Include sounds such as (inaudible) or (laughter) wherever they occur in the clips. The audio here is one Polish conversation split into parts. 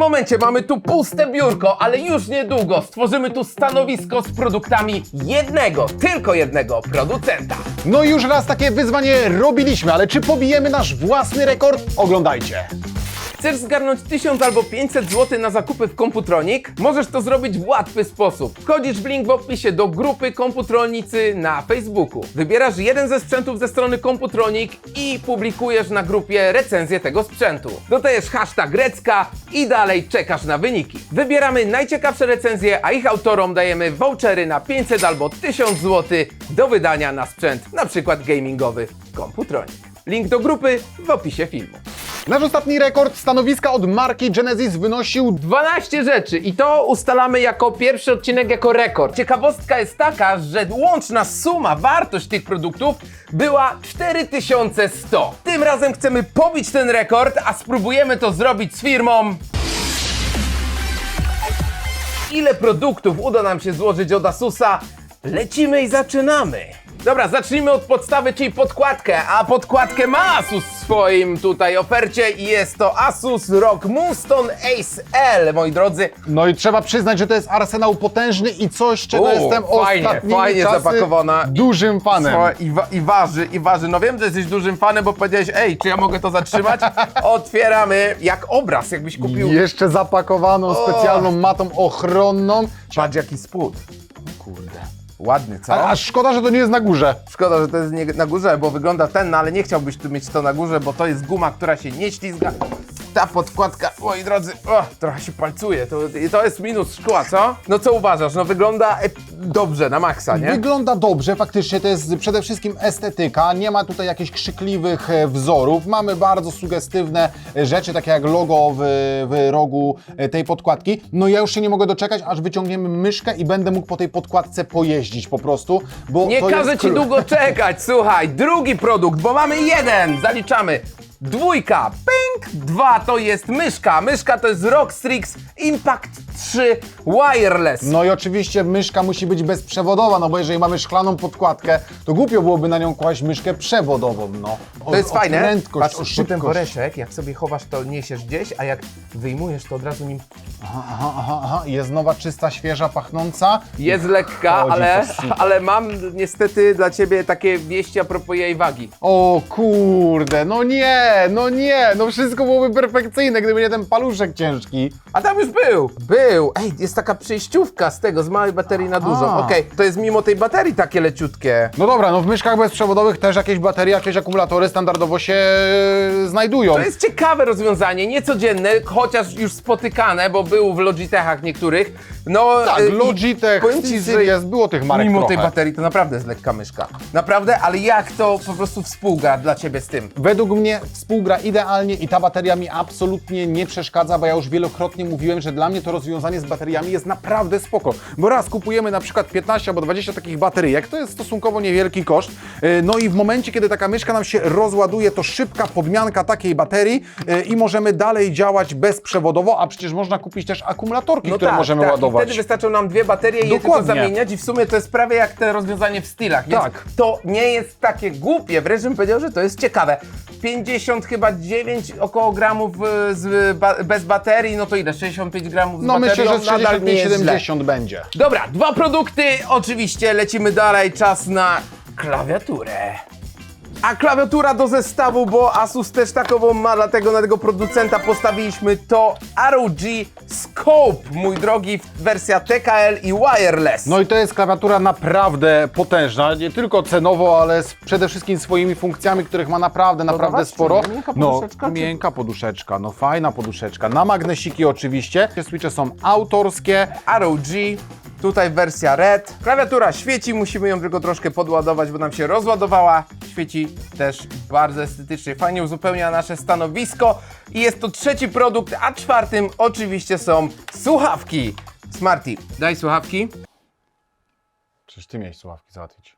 momencie mamy tu puste biurko, ale już niedługo stworzymy tu stanowisko z produktami jednego, tylko jednego producenta. No już raz takie wyzwanie robiliśmy, ale czy pobijemy nasz własny rekord? Oglądajcie. Chcesz zgarnąć 1000 albo 500 zł na zakupy w Komputronik? Możesz to zrobić w łatwy sposób. Wchodzisz w link w opisie do grupy Komputronicy na Facebooku. Wybierasz jeden ze sprzętów ze strony Komputronik i publikujesz na grupie recenzję tego sprzętu. Dodajesz hashtag Grecka i dalej czekasz na wyniki. Wybieramy najciekawsze recenzje, a ich autorom dajemy vouchery na 500 albo 1000 zł do wydania na sprzęt, na przykład gamingowy Komputronik. Link do grupy w opisie filmu. Nasz ostatni rekord stanowiska od marki Genesis wynosił 12 rzeczy i to ustalamy jako pierwszy odcinek jako rekord. Ciekawostka jest taka, że łączna suma, wartość tych produktów była 4100. Tym razem chcemy pobić ten rekord, a spróbujemy to zrobić z firmą. Ile produktów uda nam się złożyć od Asusa? Lecimy i zaczynamy. Dobra, zacznijmy od podstawy, czyli podkładkę, a podkładkę ma Asus w swoim tutaj ofercie i jest to Asus ROG Moonstone Ace L, moi drodzy. No i trzeba przyznać, że to jest arsenał potężny i coś, czego U, jestem fajnie, ostatnimi fajnie czasy zapakowana. dużym fanem. O, i, wa- I waży, i waży. No wiem, że jesteś dużym fanem, bo powiedziałeś, ej, czy ja mogę to zatrzymać? (laughs) Otwieramy jak obraz, jakbyś kupił. Jeszcze zapakowaną specjalną matą ochronną. Patrz jaki spód. Kurde. Ładny, co? A, aż szkoda, że to nie jest na górze. Szkoda, że to jest nie, na górze, bo wygląda ten, no ale nie chciałbyś tu mieć to na górze, bo to jest guma, która się nie ślizga. Ta podkładka, moi drodzy, o, trochę się palcuje. To, to jest minus szkła, co? No co uważasz? No wygląda e, dobrze, na maksa, nie? Wygląda dobrze, faktycznie to jest przede wszystkim estetyka, nie ma tutaj jakichś krzykliwych e, wzorów, mamy bardzo sugestywne e, rzeczy, takie jak logo w, w rogu e, tej podkładki. No ja już się nie mogę doczekać, aż wyciągniemy myszkę i będę mógł po tej podkładce pojeździć po prostu, bo Nie każę ci długo czekać, słuchaj, drugi produkt, bo mamy jeden, zaliczamy. Dwójka, ping, dwa to jest myszka. Myszka to jest ROG Strix Impact 3 Wireless. No i oczywiście myszka musi być bezprzewodowa, no bo jeżeli mamy szklaną podkładkę, to głupio byłoby na nią kłaść myszkę przewodową, no. O, To jest o fajne. prędkość, Patrz, o ten szybkość. woreczek, jak sobie chowasz, to niesiesz gdzieś, a jak wyjmujesz, to od razu nim Aha, aha, aha, aha, jest nowa, czysta, świeża, pachnąca. jest lekka, Chodzi ale, super. ale mam niestety dla ciebie takie wieści a propos jej wagi. O kurde, no nie, no nie, no wszystko byłoby perfekcyjne, gdyby nie ten paluszek ciężki. A tam już był, był. Ej, jest taka przejściówka z tego, z małej baterii na dużą. A. Okej, to jest mimo tej baterii takie leciutkie. No dobra, no w myszkach bezprzewodowych też jakieś baterie, jakieś akumulatory standardowo się e, znajdują. To jest ciekawe rozwiązanie, niecodzienne, chociaż już spotykane, bo był w Logitechach niektórych. No, Tak, i Logitech, powiem ci, że było tych marek Mimo trochę. tej baterii to naprawdę jest lekka myszka. Naprawdę, ale jak to po prostu współgra dla ciebie z tym? Według mnie współgra idealnie i ta bateria mi absolutnie nie przeszkadza, bo ja już wielokrotnie mówiłem, że dla mnie to rozwiązanie z bateriami jest naprawdę spoko. Bo raz kupujemy na przykład 15 albo 20 takich bateryjek, to jest stosunkowo niewielki koszt. Yy, No i w momencie, kiedy taka myszka nam się rozładuje, to szybka podmianka takiej baterii yy, i możemy dalej działać bezprzewodowo, a przecież można kupić też akumulatorki, które możemy tak. I ładować. wtedy wystarczą nam dwie baterie i je tylko zamieniać i w sumie to jest prawie jak te rozwiązanie w stylach, więc Tak. to nie jest takie głupie, wręcz bym powiedział, że to jest ciekawe. 50 chyba 9 około gramów y, z, ba, bez baterii, no to ile? 65 gramów z No myślę, że Nadal nie jest źle. 65-70 będzie. Dobra, dwa produkty, oczywiście lecimy dalej, czas na klawiaturę. A klawiatura do zestawu, bo Asus też takową ma, dlatego na tego producenta postawiliśmy to ROG Scope, mój drogi, wersja TKL i wireless. No i to jest klawiatura naprawdę potężna, nie tylko cenowo, ale z, przede wszystkim swoimi funkcjami, których ma naprawdę, naprawdę Podoba ci się, sporo. nie? Miękka no, poduszeczka, czy- miękka poduszeczka, no fajna poduszeczka. Na magnesiki oczywiście. Te switche są autorskie. ROG, tutaj wersja Red. Klawiatura świeci, musimy ją tylko troszkę podładować, bo nam się rozładowała. Świeci też bardzo estetycznie, fajnie uzupełnia nasze stanowisko. I jest to trzeci produkt, a czwartym oczywiście są słuchawki. Smarty, daj słuchawki. Czyż ty miałeś słuchawki załatwić?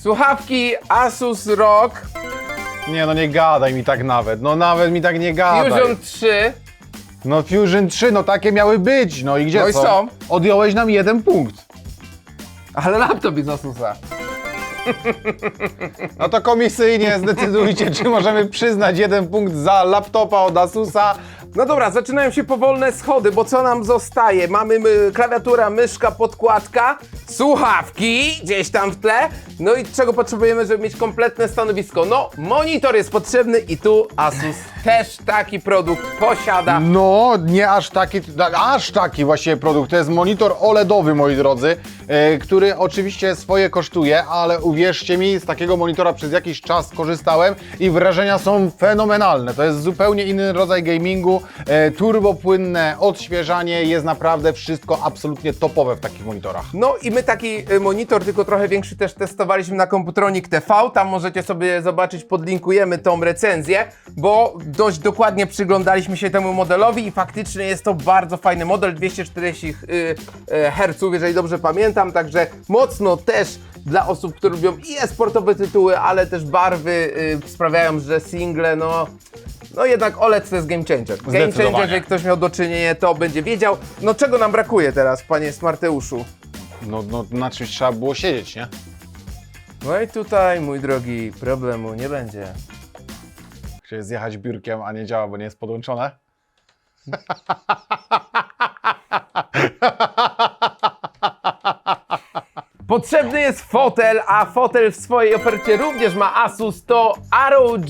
Słuchawki Asus ROG Nie no nie gadaj mi tak nawet, no nawet mi tak nie gadaj. Fusion 3. No Fusion 3, no takie miały być, no i gdzie No i są. Odjąłeś nam jeden punkt. Ale laptop jest Asusa. (laughs) No to komisyjnie zdecydujcie, czy możemy przyznać jeden punkt za laptopa od Asusa. No dobra, zaczynają się powolne schody, bo co nam zostaje? Mamy my, klawiatura, myszka, podkładka, słuchawki gdzieś tam w tle. No i czego potrzebujemy, żeby mieć kompletne stanowisko? No, monitor jest potrzebny i tu Asus też taki produkt posiada. No, nie aż taki, tak, aż taki właściwie produkt. To jest monitor OLEDowy, moi drodzy, e, który oczywiście swoje kosztuje, ale uwierzcie mi, z takiego monitora przez jakiś czas korzystałem i wrażenia są fenomenalne. To jest zupełnie inny rodzaj gamingu, turbopłynne odświeżanie, jest naprawdę wszystko absolutnie topowe w takich monitorach. No i my taki y, monitor, tylko trochę większy też testowaliśmy na Komputronik TV. Tam możecie sobie zobaczyć, podlinkujemy tą recenzję, bo dość dokładnie przyglądaliśmy się temu modelowi i faktycznie jest to bardzo fajny model, 240 y, y, Hz, jeżeli dobrze pamiętam, także mocno też dla osób, które lubią i e-sportowe tytuły, ale też barwy sprawiają, że single, no... No jednak OLED to jest game changer. Game changer, jeżeli ktoś miał do czynienia, to będzie wiedział. No czego nam brakuje teraz, panie Smarteuszu? No, no na czymś trzeba było siedzieć, nie? No i tutaj, mój drogi, problemu nie będzie. Chciałem zjechać biurkiem, a nie działa, bo nie jest podłączone. (laughs) Potrzebny jest fotel, a fotel w swojej ofercie również ma Asus, to ROG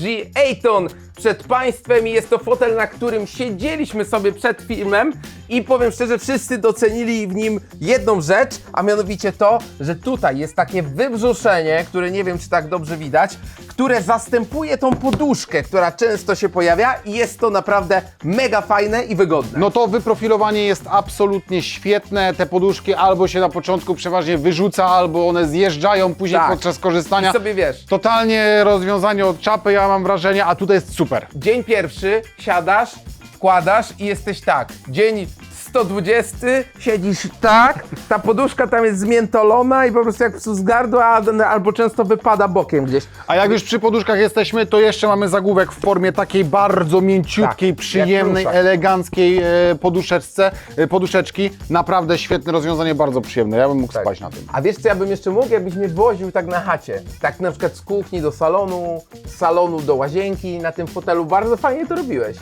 Aton. Przed Państwem i jest to fotel, na którym siedzieliśmy sobie przed filmem i powiem szczerze, wszyscy docenili w nim jedną rzecz, a mianowicie to, że tutaj jest takie wybrzuszenie, które nie wiem, czy tak dobrze widać, które zastępuje tą poduszkę, która często się pojawia i jest to naprawdę mega fajne i wygodne. No to wyprofilowanie jest absolutnie świetne. Te poduszki albo się na początku przeważnie wyrzuca, albo one zjeżdżają później Tak. podczas korzystania. I sobie wiesz. Totalnie rozwiązanie od czapy, ja mam wrażenie, a tutaj jest super. Dzień pierwszy, siadasz, wkładasz i jesteś tak. Dzień 120, siedzisz tak, ta poduszka tam jest zmiętolona i po prostu jak psu z gardła, a- albo często wypada bokiem gdzieś. A jak już przy poduszkach jesteśmy, to jeszcze mamy zagłówek w formie takiej bardzo mięciutkiej, Tak, jak przyjemnej, eleganckiej e, poduszeczce, e, poduszeczki. Naprawdę świetne rozwiązanie, bardzo przyjemne. Ja bym mógł spać na tym. A wiesz co ja bym jeszcze mógł, jakbyś mnie woził tak na chacie. Tak na przykład z kuchni do salonu, z salonu do łazienki, na tym fotelu. Bardzo fajnie to robiłeś.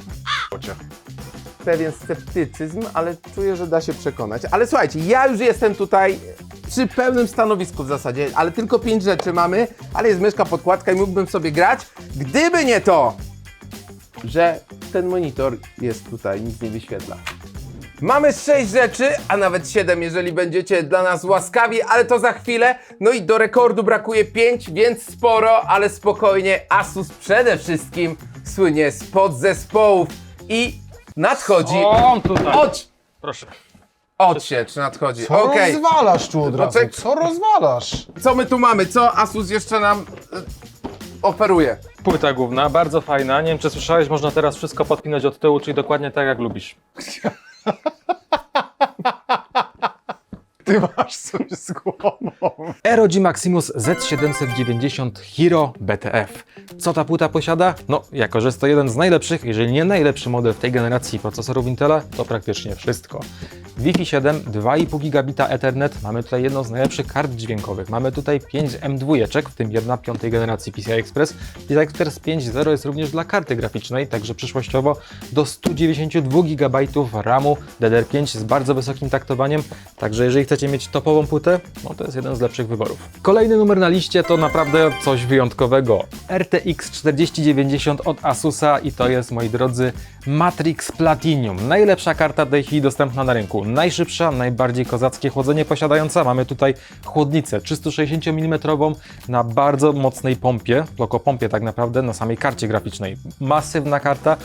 Pewien sceptycyzm, ale czuję, że da się przekonać. Ale słuchajcie, ja już jestem tutaj przy pełnym stanowisku w zasadzie, ale tylko pięć rzeczy mamy, ale jest myszka, podkładka i mógłbym sobie grać, gdyby nie to, że ten monitor jest tutaj, nic nie wyświetla. Mamy sześć rzeczy, a nawet siedem, jeżeli będziecie dla nas łaskawi, ale to za chwilę. No i do rekordu brakuje pięć, więc sporo, ale spokojnie. Asus przede wszystkim słynie z podzespołów i nadchodzi. O, tutaj. Odś! Proszę. Odsiecz nadchodzi. Co Okej. rozwalasz tu od razu? Poczek- Co rozwalasz? Co my tu mamy? Co Asus jeszcze nam y, oferuje? Płyta główna, bardzo fajna. Nie wiem, czy słyszałeś, można teraz wszystko podpinać od tyłu, czyli dokładnie tak, jak lubisz. (laughs) Ty masz coś z głową. ROG Maximus Z790 Hero BTF. Co ta płyta posiada? No, jako że jest to jeden z najlepszych, jeżeli nie najlepszy model w tej generacji procesorów Intela, to praktycznie wszystko. Wi-Fi 7, 2,5 gigabita Ethernet, mamy tutaj jedną z najlepszych kart dźwiękowych. Mamy tutaj 5 M2, w tym jedna piątej generacji PCI Express. PCI Express 5.0 jest również dla karty graficznej, także przyszłościowo do 192 GB RAMu DDR5 z bardzo wysokim taktowaniem. Także jeżeli chcecie mieć topową płytę, no to jest jeden z lepszych wyborów. Kolejny numer na liście to naprawdę coś wyjątkowego. RTX 4090 od Asusa i to jest, moi drodzy, Matrix Platinum. Najlepsza karta tej chwili dostępna na rynku. Najszybsza, najbardziej kozackie chłodzenie posiadająca. Mamy tutaj chłodnicę 360 mm na bardzo mocnej pompie, lokopompie tak naprawdę, na samej karcie graficznej. Masywna karta,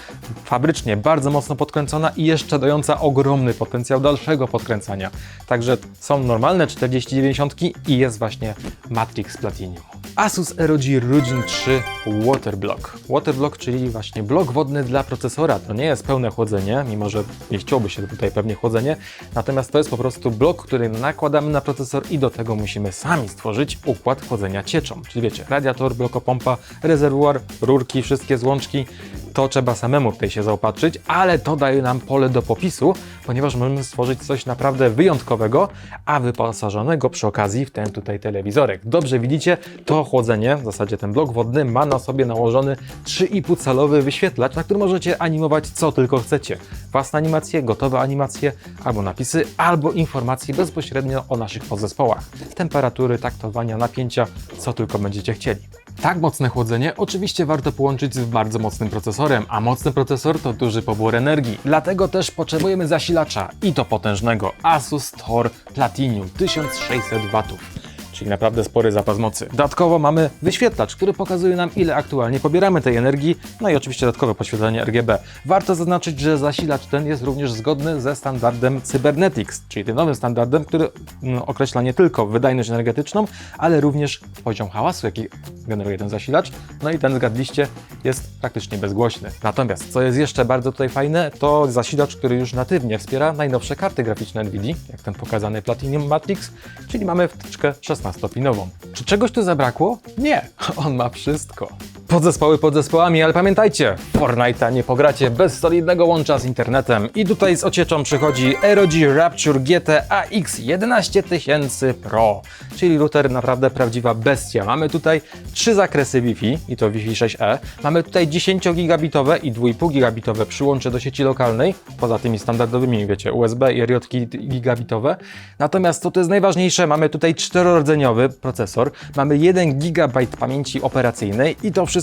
fabrycznie bardzo mocno podkręcona i jeszcze dająca ogromny potencjał dalszego podkręcania. Także są normalne 4090 i jest właśnie Matrix Platinum. Asus ROG Ryzen 3 Waterblock. Waterblock, czyli właśnie blok wodny dla procesora. To nie jest pełne chłodzenie, mimo że mieściłoby się tutaj pewnie chłodzenie, natomiast to jest po prostu blok, który nakładamy na procesor i do tego musimy sami stworzyć układ chłodzenia cieczą. Czyli wiecie, radiator, blokopompa, rezerwuar, rurki, wszystkie złączki. To trzeba samemu tutaj się zaopatrzyć, ale to daje nam pole do popisu, ponieważ możemy stworzyć coś naprawdę wyjątkowego, a wyposażonego przy okazji w ten tutaj telewizorek. Dobrze widzicie, to chłodzenie, w zasadzie ten blok wodny ma na sobie nałożony 3,5 calowy wyświetlacz, na którym możecie animować co tylko chcecie. Własne animacje, gotowe animacje, albo napisy, albo informacje bezpośrednio o naszych podzespołach. Temperatury, taktowania, napięcia, co tylko będziecie chcieli. Tak mocne chłodzenie oczywiście warto połączyć z bardzo mocnym procesorem, a mocny procesor to duży pobór energii. Dlatego też potrzebujemy zasilacza i to potężnego Asus Tor Platinum 1600 W. Czyli naprawdę spory zapas mocy. Dodatkowo mamy wyświetlacz, który pokazuje nam ile aktualnie pobieramy tej energii, no i oczywiście dodatkowe podświetlenie RGB. Warto zaznaczyć, że zasilacz ten jest również zgodny ze standardem Cybernetics, czyli tym nowym standardem, który mm, określa nie tylko wydajność energetyczną, ale również poziom hałasu, jaki generuje ten zasilacz. No i ten zgadliście jest praktycznie bezgłośny. Natomiast co jest jeszcze bardzo tutaj fajne, to zasilacz, który już natywnie wspiera najnowsze karty graficzne NVIDIA, jak ten pokazany Platinum Matrix, czyli mamy wtyczkę 16-pinową. Czy czegoś tu zabrakło? Nie, (laughs) on ma wszystko. Podzespoły podzespołami, ale pamiętajcie, Fortnite'a nie pogracie bez solidnego łącza z internetem. I tutaj z ocieczą przychodzi ROG Rapture GT AX 11000 Pro, czyli router naprawdę prawdziwa bestia. Mamy tutaj trzy zakresy Wi-Fi i to Wi-Fi 6E. Mamy tutaj 10 gigabitowe i 2,5 gigabitowe przyłącze do sieci lokalnej, poza tymi standardowymi, wiecie, USB i RJ gigabitowe. Natomiast to, to jest najważniejsze, mamy tutaj czterordzeniowy procesor, mamy 1 GB pamięci operacyjnej i to wszystko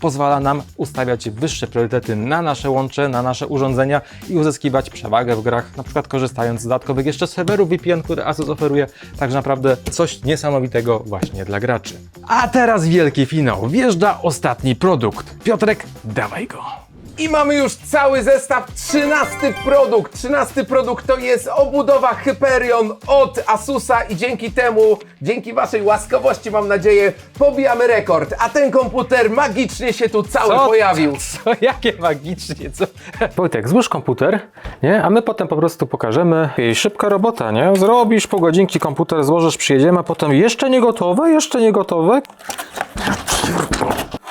pozwala nam ustawiać wyższe priorytety na nasze łącze, na nasze urządzenia i uzyskiwać przewagę w grach, na przykład korzystając z dodatkowych jeszcze serwerów VPN, które Asus oferuje. Także naprawdę coś niesamowitego właśnie dla graczy. A teraz wielki finał. Wjeżdża ostatni produkt. Piotrek, dawaj go. I mamy już cały zestaw, 13 produkt. 13 produkt to jest obudowa Hyperion od Asusa i dzięki temu, dzięki waszej łaskawości mam nadzieję, pobijamy rekord. A ten komputer magicznie się tu cały pojawił. (laughs) Co, jakie magicznie, co? (laughs) Wojtek, złóż komputer, nie? A my potem po prostu pokażemy. Jej szybka robota, nie? Zrobisz pół godzinki komputer, złożysz, przyjedziemy, a potem jeszcze nie gotowe, jeszcze nie gotowe.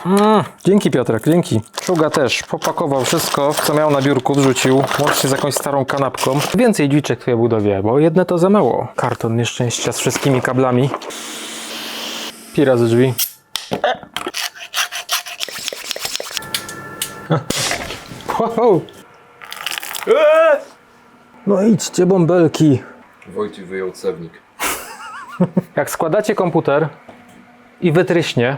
Mm, dzięki Piotrek, dzięki. Szuga też popakował wszystko, co miał na biurku, wrzucił, łącznie z jakąś starą kanapką. Więcej dźwiczek w twojej budowie, bo jedne to za mało. Karton nieszczęścia z wszystkimi kablami. Pira ze drzwi. (laughs) Wow. No idźcie bąbelki. Wojciech wyjął cewnik. (laughs) Jak składacie komputer i wytryśnie,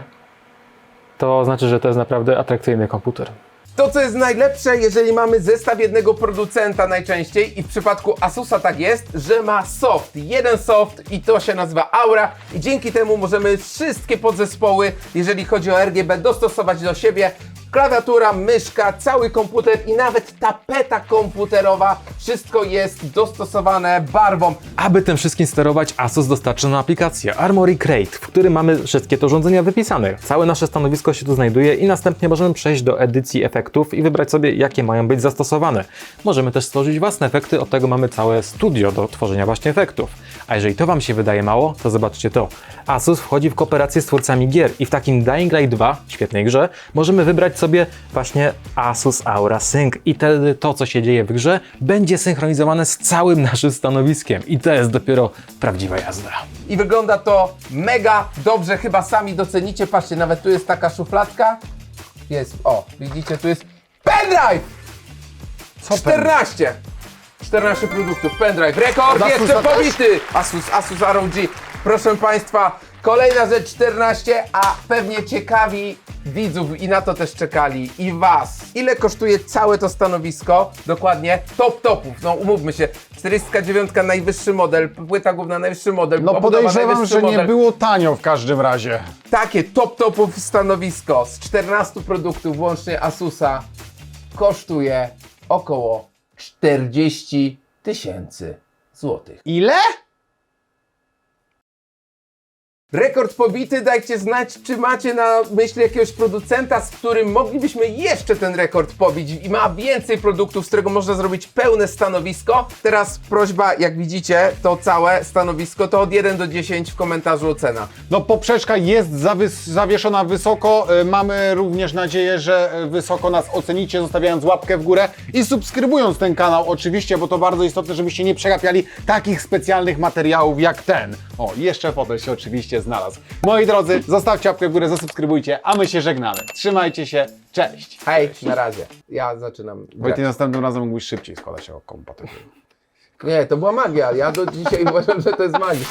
to znaczy, że to jest naprawdę atrakcyjny komputer. To, co jest najlepsze, jeżeli mamy zestaw jednego producenta najczęściej i w przypadku Asusa tak jest, że ma soft, jeden soft i to się nazywa Aura i dzięki temu możemy wszystkie podzespoły, jeżeli chodzi o RGB, dostosować do siebie. Klawiatura, myszka, cały komputer i nawet tapeta komputerowa, wszystko jest dostosowane barwą. Aby tym wszystkim sterować, Asus dostarcza nam aplikację Armory Crate, w którym mamy wszystkie te urządzenia wypisane. Całe nasze stanowisko się tu znajduje i następnie możemy przejść do edycji efektów i wybrać sobie, jakie mają być zastosowane. Możemy też stworzyć własne efekty, od tego mamy całe studio do tworzenia właśnie efektów. A jeżeli to Wam się wydaje mało, to zobaczcie to. Asus wchodzi w kooperację z twórcami gier i w takim Dying Light 2, świetnej grze, możemy wybrać sobie właśnie Asus Aura Sync i wtedy to, co się dzieje w grze, będzie synchronizowane z całym naszym stanowiskiem i to jest dopiero prawdziwa jazda. I wygląda to mega dobrze, chyba sami docenicie. Patrzcie, nawet tu jest taka szufladka. Jest, o, widzicie, tu jest pendrive! Co 14! 14 produktów, pendrive, rekord Od jeszcze Asusa też? pobity! Asus, Asus ROG, proszę Państwa, kolejna rzecz 14, a pewnie ciekawi widzów i na to też czekali, i Was. Ile kosztuje całe to stanowisko? Dokładnie, top topów, no umówmy się, 409 najwyższy model, płyta główna najwyższy model, No obudowa podejrzewam, najwyższy że nie model. było tanio w każdym razie. Takie top topów stanowisko z 14 produktów, łącznie Asusa, kosztuje około 40 tysięcy złotych. Ile? Rekord pobity, dajcie znać, czy macie na myśli jakiegoś producenta, z którym moglibyśmy jeszcze ten rekord pobić i ma więcej produktów, z którego można zrobić pełne stanowisko. Teraz prośba, jak widzicie, to całe stanowisko to od 1 do 10 w komentarzu ocena. No poprzeczka jest zawieszona wysoko. E, Mamy również nadzieję, że e, wysoko nas ocenicie, zostawiając łapkę w górę i subskrybując ten kanał oczywiście, bo to bardzo istotne, żebyście nie przegapiali takich specjalnych materiałów jak ten. O, jeszcze fotel się oczywiście znalazł. Moi drodzy, zostawcie łapkę w górę, zasubskrybujcie, a my się żegnamy. Trzymajcie się, cześć! Hej, na razie. Ja zaczynam. grać. Wojty, następnym razem mógłbyś szybciej składać o kompatybilność. Nie, to była magia. Ja do dzisiaj (laughs) uważam, że to jest magia.